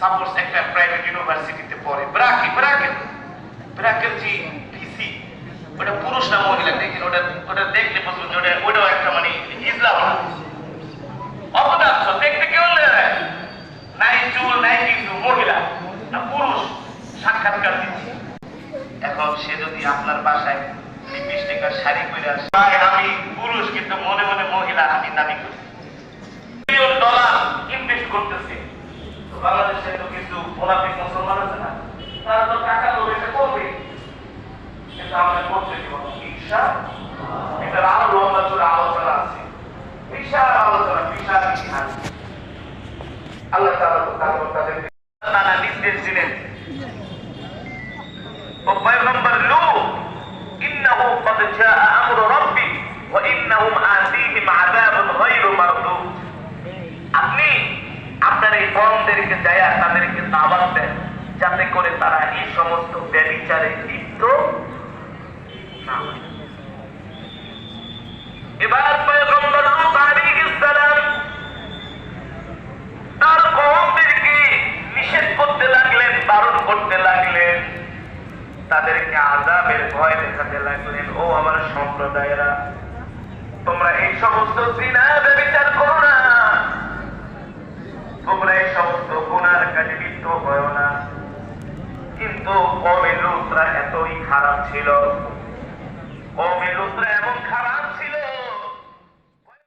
Suppose একটা private ইউনিভার্সিটিতে পড়ে। ব্রাকে ব্রাকে। ব্রাকের যে ভিসি ওটা পুরুষ না মহিলা? দেখেন, ওটা ওটা দেখলে বুঝবেন ওটা ওটাও একটা মানে ইসলাম। অপদার্থ, দেখতে লাগে? নাই চুল, নাই কিছু, মহিলা। না পুরুষ, সাক্ষাৎকার দিচ্ছে। এখন সে যদি আপনার বাসায় লিপস্টিক শাড়ি পরে আসে আমি পুরুষ, কিন্তু মনে মনে মহিলা, আমি দাবি করি। মোনাফিক মুসলমান আছে না। তারা তো টাকা লোভে এটা করবে কিন্তু আমাদের করতে কি বলো? ঈর্ষা? এটা আরও লম্বা চূড়া আলোচনা আছে। বিশাল আলোচনা, বিশাল ইতিহাস। আল্লাহ তাআলা তাদের নানা নির্দেশ দিলেন। ও বন্ধদেরকে যায় তাদেরকে দাওয়াত দেন যাতে করে তারা এই সমস্ত ব্যবিচারে লিপ্ত। এবার তার কওমদেরকে নিষেধ করতে লাগলেন, বারণ করতে লাগলেন তাদেরকে আজাবের ভয় দেখাতে লাগলেন, ও আমার সম্প্রদায়েরা, তোমরা এই সমস্ত জিনা ব্যবচার করো না তোমরা এই সমস্ত কাজে লিপ্ত না। কিন্তু কমের লুতরা এতই খারাপ ছিল। কমের লুতরা এমন